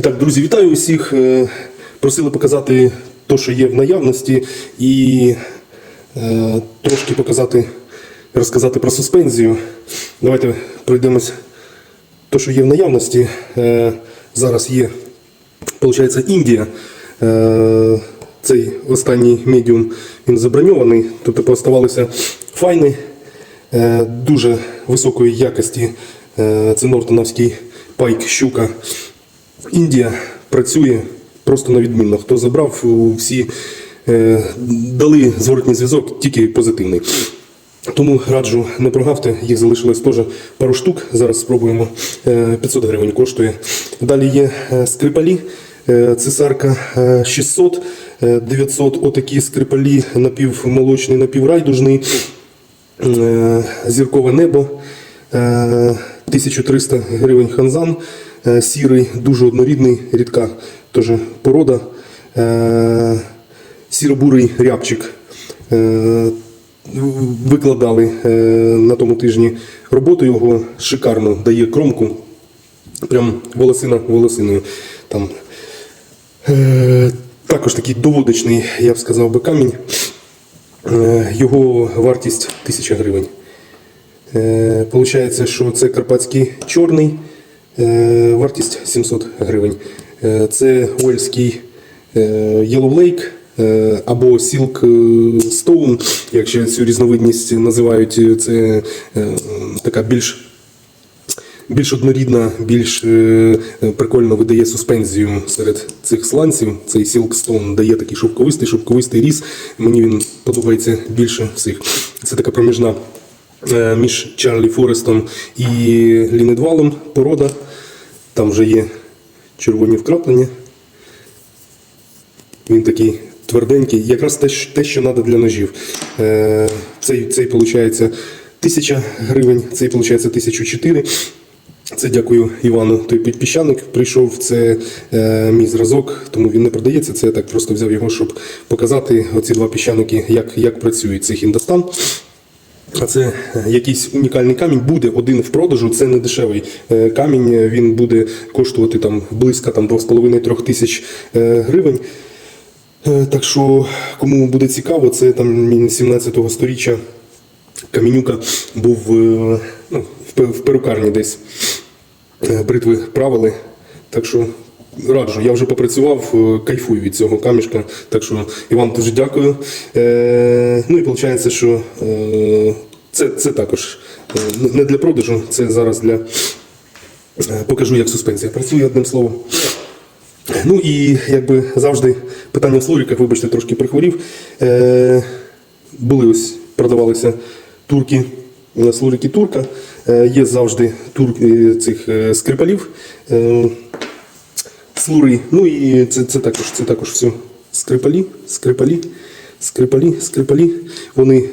Так, друзі, вітаю усіх. Е, Просили показати те, що є в наявності, і е, трошки показати, розказати про суспензію. Давайте пройдемось те, що є в наявності. Е, зараз є, виходить, Індія. Е, цей останній медіум він заброньований, тобто пооставалися файни е, дуже високої якості. Е, це Нортоновський пайк щука. Індія працює просто на відмінно. Хто забрав, всі е, дали зворотній зв'язок, тільки позитивний. Тому раджу не прогавте, їх залишилось теж пару штук. Зараз спробуємо. Е, 500 гривень коштує. Далі є е, скрипалі, е, цесарка е, 600, е, 900 отакі скрипалі, напівмолочний, напіврайдужний, е, зіркове небо. Е, 1300 гривень ханзан, е, сірий, дуже однорідний, рідка теж порода. Е, Сіро-бурий рябчик. Е, Викладали е, на тому тижні роботу його шикарно, дає кромку. Прям волосина волосиною. Там. Е, також такий доводочний, я б сказав би, камінь. Е, його вартість 1000 гривень. Е, Получається, що це карпатський чорний, е, вартість 700 гривень. Е, Це Уельський е, Yellow Lake е, або Silk Stone, якщо цю різновидність називають, е, це е, така більш більш однорідна, більш е, прикольно видає суспензію серед цих сланців. Цей Silkstone дає такий шовковистий, шовковистий ріс. Мені він подобається більше всіх. Це така проміжна е, між Чарлі Форестом і Лінедвалом порода. Там вже є червоні вкраплення. Він такий тверденький, якраз те, те що треба для ножів. Е, Цей, цей виходить 1000 гривень, цей виходить 1004. Це дякую Івану. Той підпіщаник прийшов. Це е, мій зразок, тому він не продається. Це я так просто взяв його, щоб показати оці два піщаники, як, як працюють цих індостан. А це е, якийсь унікальний камінь. Буде один в продажу. Це не дешевий е, камінь. Він буде коштувати там близько там 2,5-3 тисяч е, гривень. Е, Так що, кому буде цікаво, це там 17-го сторіччя Камінюка був е, ну, в перукарні десь. Е, Бритви правили. Так що раджу, я вже попрацював, е, кайфую від цього камішка. Так що Іван дуже дякую. Е, ну і виходить, що е, це, це також е, не для продажу, це зараз для. е, Покажу, як суспензія працює одним словом. Ну і якби завжди питання в слуріках, вибачте, трошки прихворів. Е, були ось, продавалися турки, е, слурики турка. Е, є завжди тур, цих скрипалів. Е, слури. Ну і це, це також, це також все скрипалі, скрипалі, скрипалі, скрипалі. Вони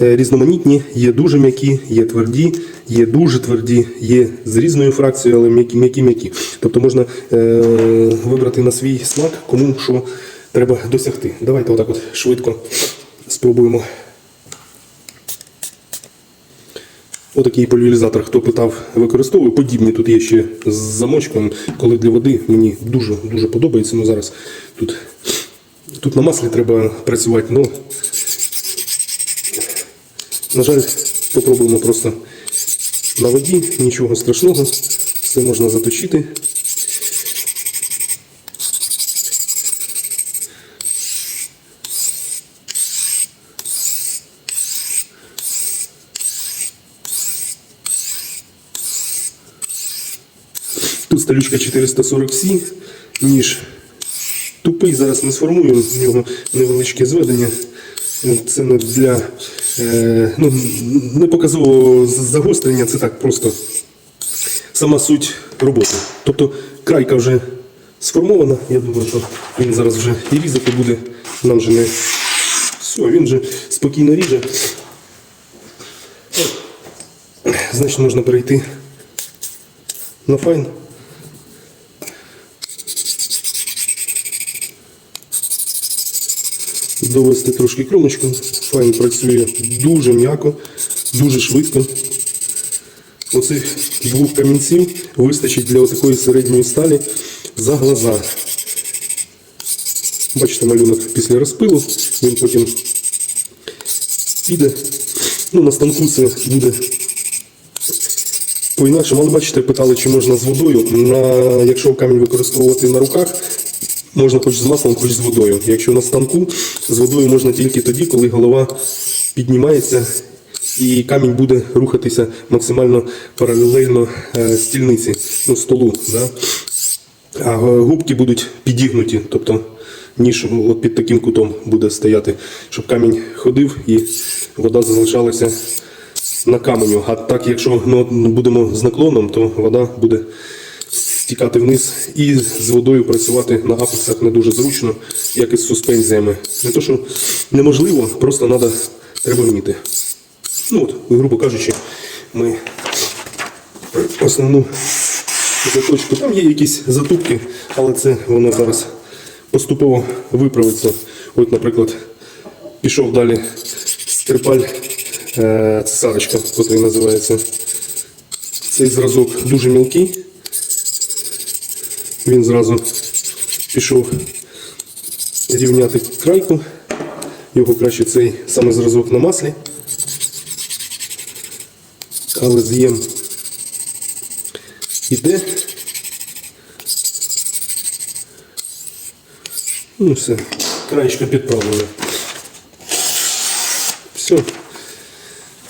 різноманітні, є дуже м'які, є тверді, є дуже тверді, є з різною фракцією, але м'які, м'які, м'які. Тобто можна е, вибрати на свій смак, кому що треба досягти. Давайте отак от швидко спробуємо. Отакий пульверизатор, хто питав, використовую. Подібні тут є ще з замочком, коли для води мені дуже дуже подобається. Ну зараз тут, тут на маслі треба працювати. Ну, на жаль, спробуємо просто на воді, нічого страшного, все можна заточити. Тут сталючка 440C, ніж тупий, зараз не сформую, з нього невеличке зведення. Це не для ну, не показового загострення, це так просто сама суть роботи. Тобто крайка вже сформована, я думаю, що він зараз вже і різати буде. Нам вже не все, він вже спокійно ріже. Значить, можна перейти на файн. Довести трошки кромочку. Файн працює дуже м'яко, дуже швидко. Оцих двох камінців вистачить для такої середньої сталі. за глаза. Бачите, малюнок після розпилу, він потім піде. Ну, на станку це буде по-інакшому. Але бачите, питали, чи можна з водою. На, якщо камінь використовувати на руках, можна хоч з маслом, хоч з водою. Якщо на станку, з водою можна тільки тоді, коли голова піднімається і камінь буде рухатися максимально паралельно е, стільниці, ну, столу. Да? А губки будуть підігнуті, тобто ніж от під таким кутом буде стояти, щоб камінь ходив і вода залишалася на каменю. А так, якщо ну, будемо з наклоном, то вода буде стікати вниз і з водою працювати на апексах не дуже зручно, як і з суспензіями. Не то, що неможливо, просто треба, треба вміти. Ну от, грубо кажучи, ми основну заточку. Там є якісь затупки, але це воно зараз поступово виправиться. От, наприклад, пішов далі скрипаль е, цесарочка, який називається. Цей зразок дуже мілкий. Він зразу пішов рівняти крайку. Його краще цей саме зразок на маслі. Але з'єм іде. Ну все, краєчко підправлено. Все.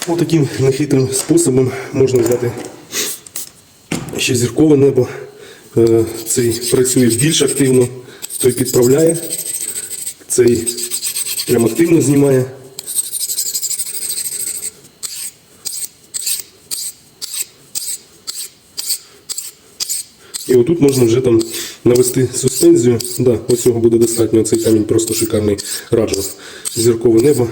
Отаким нехитрим способом можна взяти ще зіркове небо. Е, Цей працює більш активно, той підправляє, цей прям активно знімає. І отут можна вже там навести суспензію. Да, ось цього буде достатньо. Цей камінь просто шикарний раджу. Зіркове небо.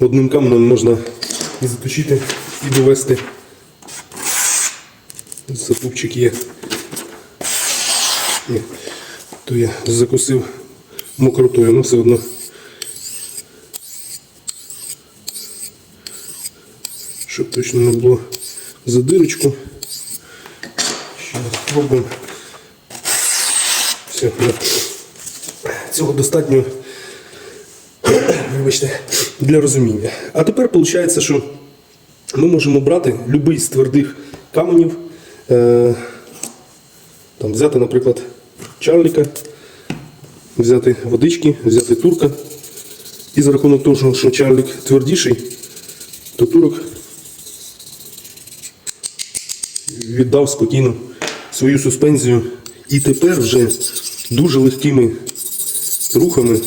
Одним каменем можна і заточити, і довести. Запупчик є. Ні, то я закусив мокротою, але все одно. Щоб точно не було за дирочку. Ще раз спробуємо. Все, цього достатньо вибачте, для розуміння. А тепер виходить, що ми можемо брати будь-який з твердих каменів, е, там, взяти, наприклад, чарліка, взяти водички, взяти турка. І за рахунок того, що чарлік твердіший, то турок віддав спокійно свою суспензію. І тепер вже дуже легкими рухами,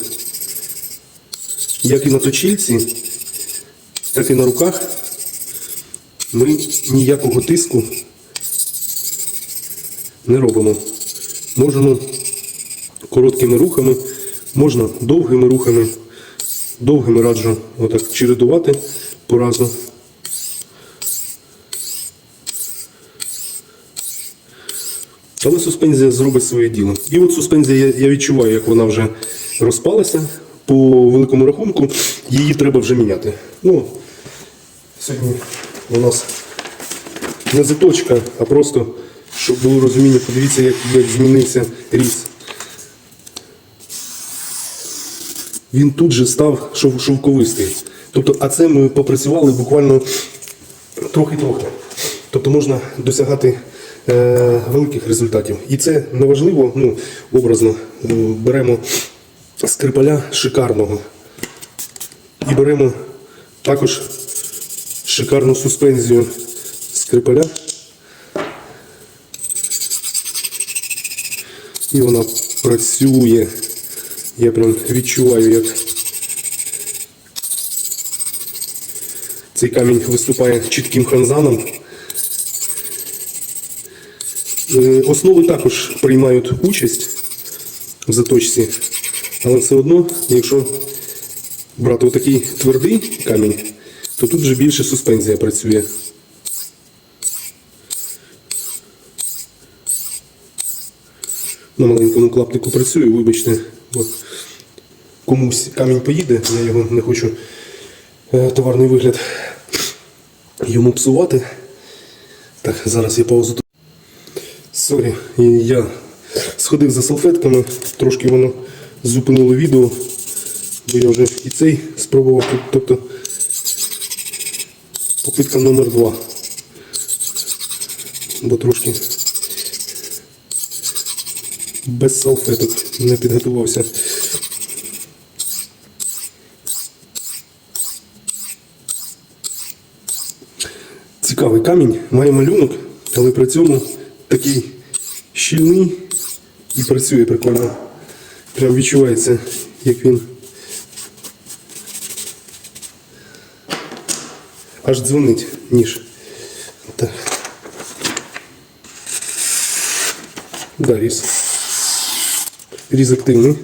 як і на точильці, так і на руках, ми ніякого тиску не робимо. Можемо короткими рухами, можна довгими рухами, довгими раджу отак чередувати поразу. Але суспензія зробить своє діло. І от суспензія, я відчуваю, як вона вже розпалася. По великому рахунку її треба вже міняти. Ну, Сьогодні у нас не заточка, а просто, щоб було розуміння, подивіться, як, змінився різ. Він тут же став шов, шовковистий. Тобто, а це ми попрацювали буквально трохи-трохи. Тобто можна досягати е, великих результатів. І це неважливо, ну, образно, беремо скрипаля шикарного. І беремо також шикарну суспензію скрипаля. І вона працює. Я прям відчуваю, як цей камінь виступає чітким ханзаном. Е, Основи також приймають участь в заточці, але все одно, якщо брати отакий твердий камінь, то тут вже більше суспензія працює. На маленькому клаптику працюю, вибачте, бо комусь камінь поїде, я його не хочу е, товарний вигляд йому псувати. Так, зараз я паузу. тут. Сорі, я сходив за салфетками, трошки воно зупинило відео, бо я вже і цей спробував. Тобто попитка номер два. Бо трошки без салфеток не підготувався. Цікавий камінь, має малюнок, але при цьому такий щільний і працює прикольно. Прям відчувається, як він аж дзвонить ніж. Так. Да, різ. Різ активний.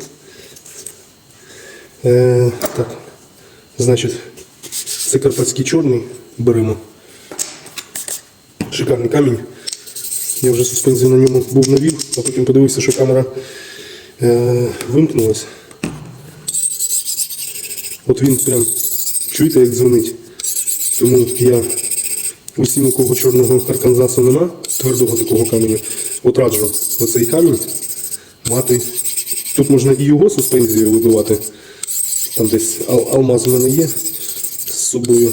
Е, так. Значить, це карпатський чорний беремо. Шикарний камінь. Я вже суспензію на ньому був навів, а потім подивився, що камера вимкнулась. От він прям, чуєте, як дзвонить. Тому я усім, у кого чорного арканзасу нема, твердого такого каменю, от раджу оцей камінь мати. Тут можна і його суспензію вибивати. Там десь ал- алмаз у мене є з собою.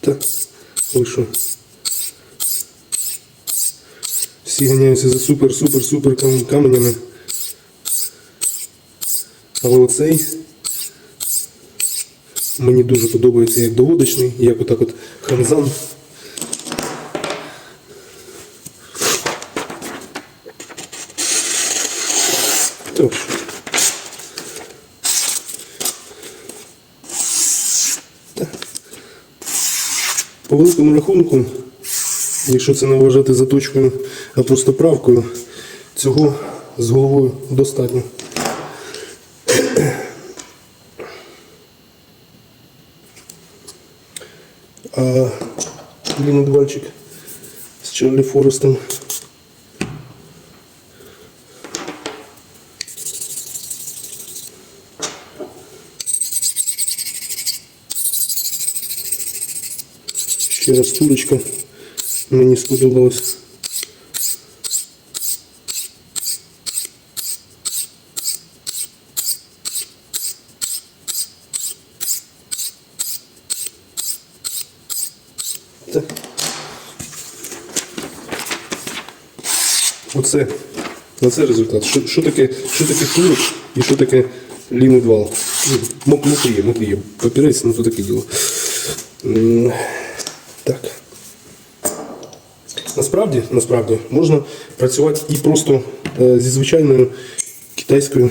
Так, вийшов. Всі ганяються за супер, супер, супер каменями. Але оцей мені дуже подобається як доводочний, як отак от ханзан. По великому рахунку, якщо це не вважати заточкою, а просто правкою, цього з головою достатньо. А блінодвальчик з Чарлі Форестом. Ще раз турочка. Мені сподобалось. Оце, оце результат. Що, що таке, що таке турок і що таке лінудвал? Мокріє, мокріє. Папірець, ну то таке діло. М, Так. Насправді, насправді можна працювати і просто е, зі звичайною китайською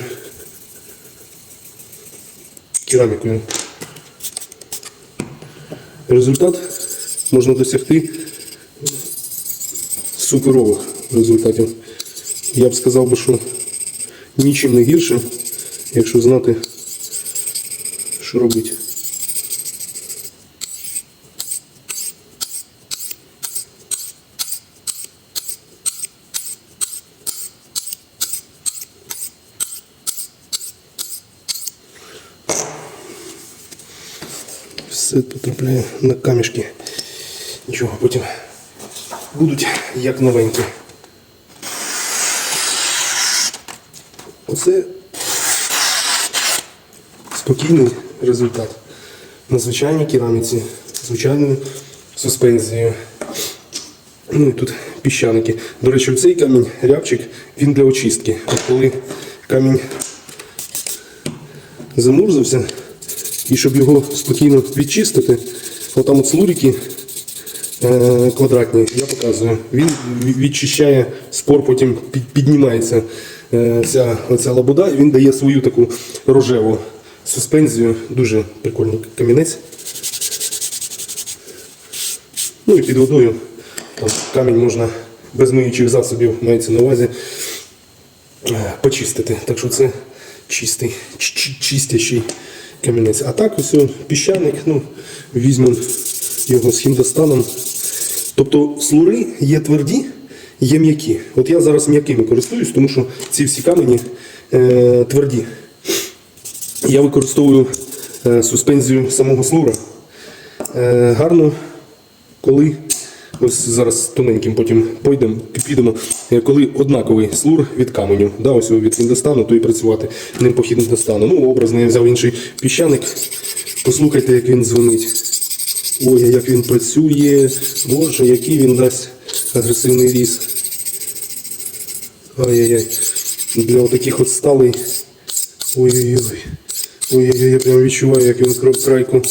керамікою. Результат можна досягти суперових результатів. Я б сказав що нічим не гірше, якщо знати, що робити. Все потрапляє на камішки. Нічого, потім будуть як новенькі. Оце спокійний результат. На звичайній кераміці, звичайною суспензією. Ну і тут піщаники. До речі, цей камінь, рябчик, він для очистки. От коли камінь замурзався, і щоб його спокійно відчистити, отам от слурики е, квадратні, я показую. Він відчищає спор, потім піднімається е, ця, оця лабуда, і він дає свою таку рожеву суспензію. Дуже прикольний камінець. Ну і під водою там, камінь можна без миючих засобів, мається на увазі, е, почистити. Так що це чистий, чи- чи- чистящий камінець. А так ось піщаник, ну, візьмемо його з хімдостаном. Тобто слури є тверді, є м'які. От я зараз м'якими користуюсь, тому що ці всі камені е, тверді. Я використовую е, суспензію самого слура. Е, Гарно, коли ось зараз тоненьким потім пойдемо, підемо, е, коли однаковий слур від каменю. Да, ось від Індостану, то і працювати ним по Індостану. Ну, образно, я взяв інший піщаник. Послухайте, як він дзвонить. Ой, як він працює. Боже, який він дасть агресивний різ. Ай-яй-яй. Для таких от сталей. Ой-ой-ой. Ой-ой-ой, я прямо відчуваю, як він кра- крайку.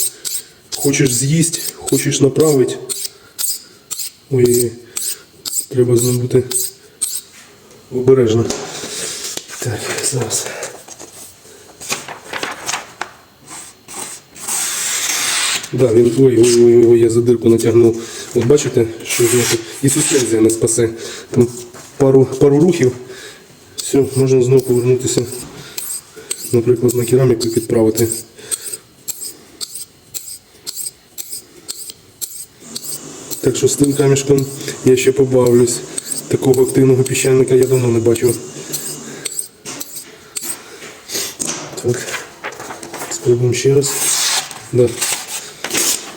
Хочеш з'їсть, хочеш направити. Ой-ой-ой. Треба з ним бути обережно. Так, зараз. Да, він. Ой, ой, ой, ой, я за дирку натягнув. От бачите, що значить. І суспензія не спасе. Там пару, пару рухів. Все, можна знову повернутися. Наприклад, на кераміку підправити. Так що з тим камішком я ще побавлюсь. Такого активного піщаника я давно не бачив. Так. Спробуємо ще раз. Да.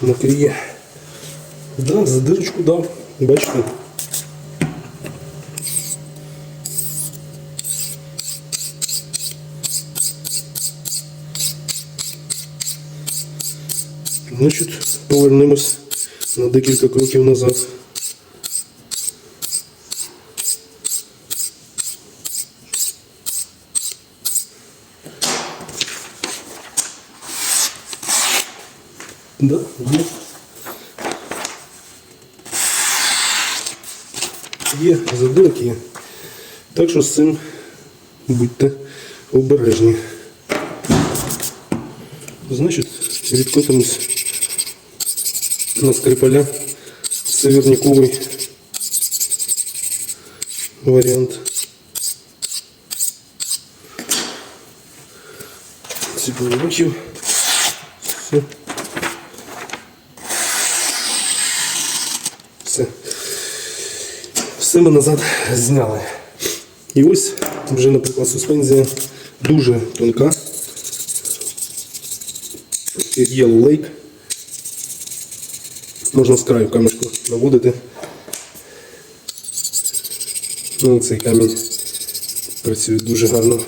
Мокріє. Да, за дирочку дав. Бачите? Значить, повернемось на декілька кроків назад. Да, є. Є, задирок є. Так що з цим будьте обережні. Значить, відкотимось на скрипаля северняковий варіант. Ці поворотів. Все. Все. Все ми назад зняли. І ось вже, наприклад, суспензія дуже тонка. Yellow Lake. Можна з краю камешку наводити. Ну, цей камінь працює дуже гарно.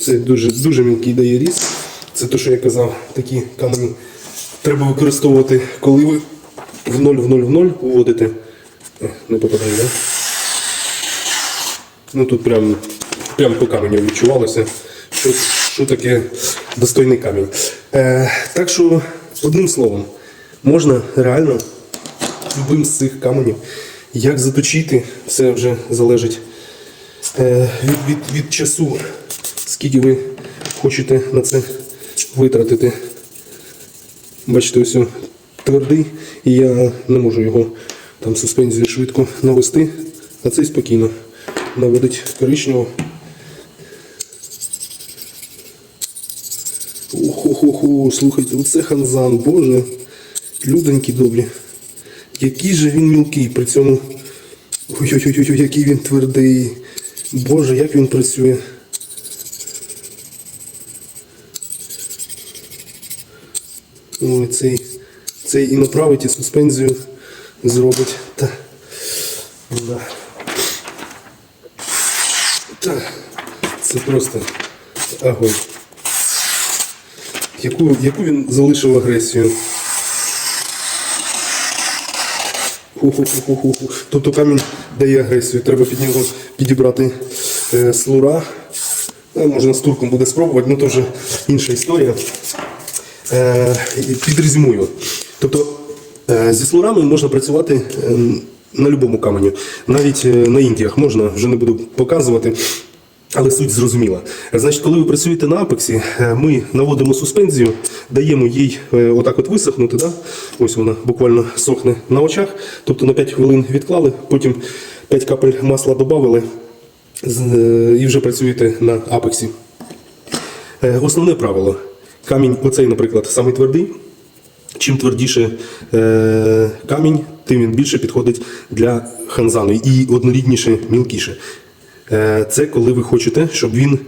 Це дуже, дуже мілкий дає різ. Це те, що я казав, такі камені треба використовувати, коли ви в 0 в 0 в 0 вводите. Не попадає? Да? Ну тут прям, прям по каменю відчувалося, що, що таке достойний камінь. Е, так що, одним словом, можна реально любим з цих каменів, як заточити, все вже залежить е, від, від, від часу, скільки ви хочете на це витратити. Бачите, ось твердий, і я не можу його там суспензію швидко навести, а цей спокійно наводить коричнево. Охо-хо-хо, слухайте, оце ханзан, боже, людоньки добрі. Який же він мілкий, при цьому. Ой-ой-ой, який він твердий. Боже, як він працює. Ой, цей, цей і направить, і суспензію зробить. Та. Да. Та. Це просто огонь. Яку, яку він залишив агресію? Ху-ху-ху-ху-ху. Тобто камінь дає агресію. Треба під нього підібрати е, слура. Е, можна з турком буде спробувати, ну то вже інша історія. Е, і підрезюмую. Тобто е, зі слурами можна працювати е, на будь-якому каменю. Навіть е, на індіях можна, вже не буду показувати. Але суть зрозуміла. Значить, коли ви працюєте на апексі, ми наводимо суспензію, даємо їй отак от висохнути. Да? Ось вона буквально сохне на очах. Тобто на 5 хвилин відклали, потім 5 капель масла додали і вже працюєте на апексі. Основне правило. камінь, оцей, наприклад, самий твердий. Чим твердіше е, камінь, тим він більше підходить для ханзану і однорідніше, мілкіше. Е, це коли ви хочете, щоб він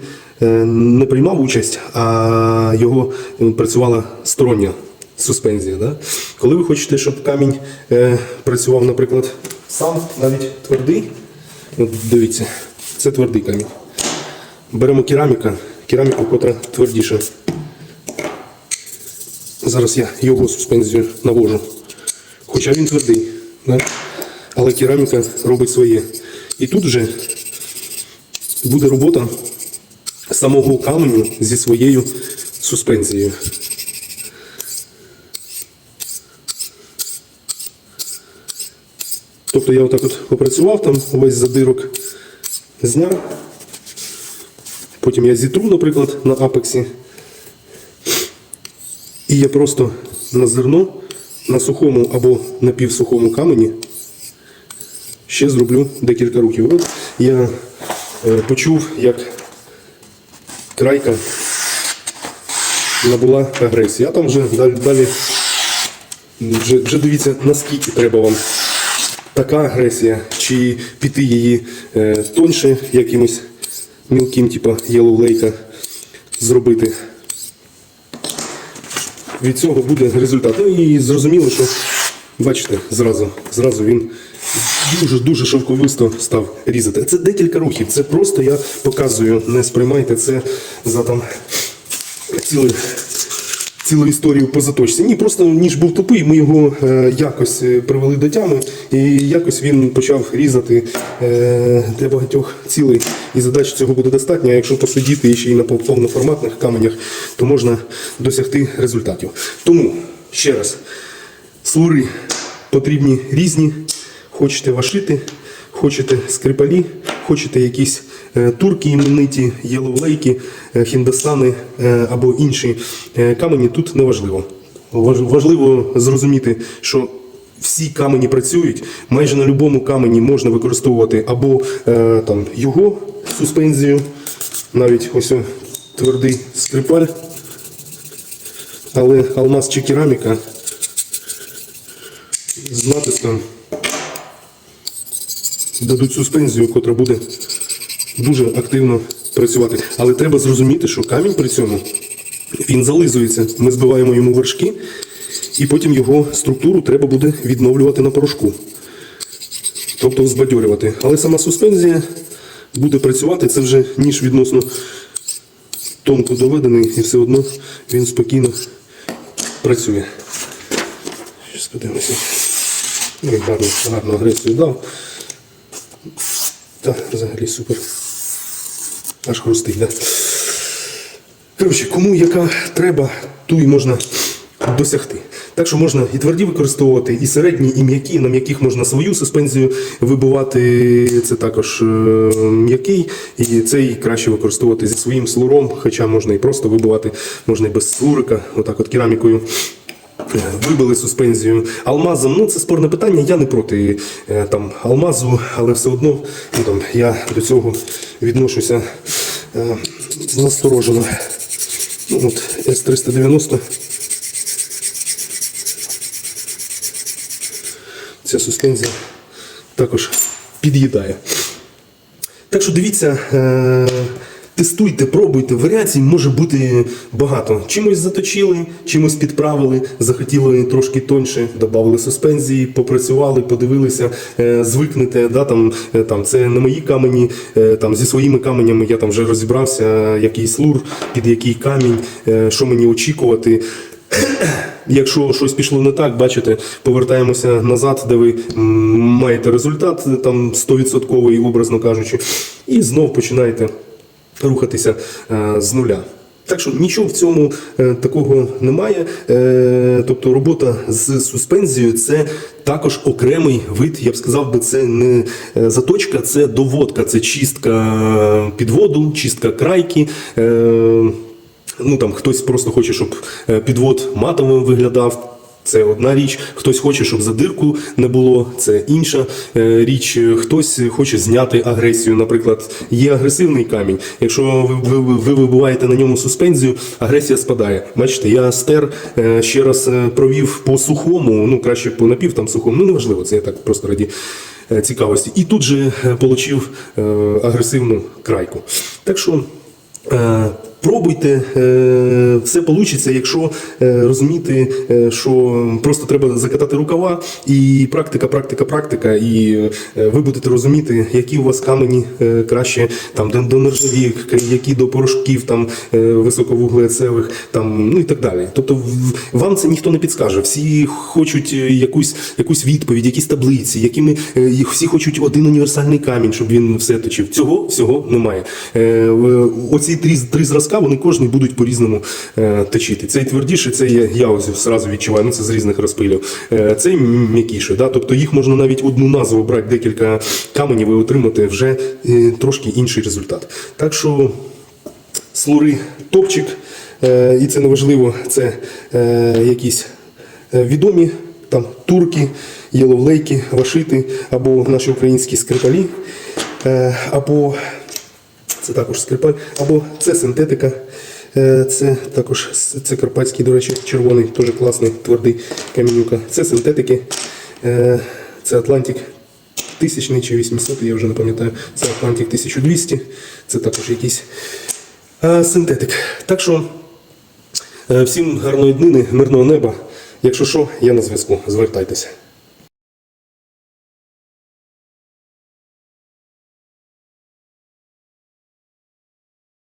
е, не приймав участь, а його е, працювала стороння суспензія. Да? Коли ви хочете, щоб камінь е, працював, наприклад, сам, навіть твердий, от дивіться, це твердий камінь. Беремо кераміка, кераміку, котра твердіша. Зараз я його суспензію навожу. Хоча він твердий, да? але кераміка робить своє. І тут вже буде робота самого каменю зі своєю суспензією. Тобто я отак от попрацював там, весь задирок зняв. Потім я зітру, наприклад, на апексі. І я просто на зерно, на сухому або напівсухому камені ще зроблю декілька рухів. От я е, почув, як крайка набула агресії. А там вже далі, далі вже, вже дивіться, наскільки треба вам така агресія, чи піти її е, тоньше якимось мілким, типа Yellow зробити від цього буде результат. Ну і зрозуміло, що бачите, зразу, зразу він дуже дуже шовковисто став різати. Це декілька рухів. Це просто я показую, не сприймайте це за там цілий. Цілу історію по заточці. Ні, просто ніж був тупий, ми його е, якось е, привели до тями, і якось він почав різати е, для багатьох цілей. І задач цього буде достатньо. А якщо посидіти ще й на повноформатних каменях, то можна досягти результатів. Тому ще раз, слури потрібні різні. Хочете вашити, хочете скрипалі, хочете якісь турки імениті, єловлейки, е, хіндостани е, або інші е, камені, тут неважливо. Важ- Важливо зрозуміти, що всі камені працюють. Майже на будь-якому камені можна використовувати або е, там, його суспензію, навіть ось твердий скрипаль, але алмаз чи кераміка з натиском дадуть суспензію, котра буде дуже активно працювати. Але треба зрозуміти, що камінь при цьому він зализується. Ми збиваємо йому вершки, і потім його структуру треба буде відновлювати на порошку. Тобто збадьорювати. Але сама суспензія буде працювати, це вже ніж відносно тонко доведений, і все одно він спокійно працює. Щас подивимося. Ну, гарну, гарну агресію дав. Так, взагалі супер. Аж хрустить, да? Коротше, кому яка треба, ту і можна досягти. Так що можна і тверді використовувати, і середні, і м'які. На м'яких можна свою суспензію вибивати. Це також е, м'який. І цей краще використовувати зі своїм слуром, хоча можна і просто вибивати, можна і без слурика, отак от керамікою. Вибили суспензію алмазом. Ну це спорне питання. Я не проти е, там алмазу, але все одно ну, там, я до цього відношуся е, насторожено. Ну, от С390. Ця суспензія також під'їдає. Так що дивіться, е, тестуйте, пробуйте. Варіацій може бути багато. Чимось заточили, чимось підправили, захотіли трошки тоньше, додали суспензії, попрацювали, подивилися, е, звикнете. Да, там, е, там, це не мої камені, е, там, зі своїми каменями я там вже розібрався, який слур, під який камінь, що мені очікувати. Якщо щось пішло не так, бачите, повертаємося назад, де ви маєте результат там 100% образно кажучи, і знов починаєте рухатися е, з нуля. Так що нічого в цьому е, такого немає. Е, тобто робота з суспензією це також окремий вид, я б сказав би, це не заточка, це доводка, це чистка підводу, чистка крайки. Ну там хтось просто хоче, щоб підвод матовим виглядав. Це одна річ. Хтось хоче, щоб задирку не було, це інша е, річ. Хтось хоче зняти агресію. Наприклад, є агресивний камінь. Якщо ви, ви, ви вибиваєте на ньому суспензію, агресія спадає. Бачите, я стер е, ще раз е, провів по сухому, ну краще по напів там сухому. Ну неважливо, це я так просто раді цікавості. І тут же е, агресивну крайку. Так що. Пробуйте, е, все вийде, якщо е, розуміти, е, що просто треба закатати рукава, і практика, практика, практика, і ви будете розуміти, які у вас камені краще там до, нержавійок, які до порошків там високовуглецевих, там ну і так далі. Тобто вам це ніхто не підскаже. Всі хочуть якусь, якусь відповідь, якісь таблиці, якими всі хочуть один універсальний камінь, щоб він все точив. Цього всього немає. Оці три, три зразка, вони кожні будуть по-різному е, точити. Цей твердіший, це я, ось зразу відчуваю, ну це з різних розпилів. Е, цей м'якіший. Да? Тобто їх можна навіть одну назву брати декілька каменів і отримати вже е, трошки інший результат. Так що слури топчик, і це не важливо, це якісь відомі там турки, єловлейки, вашити або наші українські скрипалі, або це також скрипаль, або це синтетика. Е, Це також це карпатський, до речі, червоний, теж класний, твердий камінюка. Це синтетики, Е, це Атлантик тисячний чи 800, я вже не пам'ятаю. Це Атлантик 1200, це також якийсь е, синтетик. Так що всім гарної днини, мирного неба. Якщо що, я на зв'язку. Звертайтеся.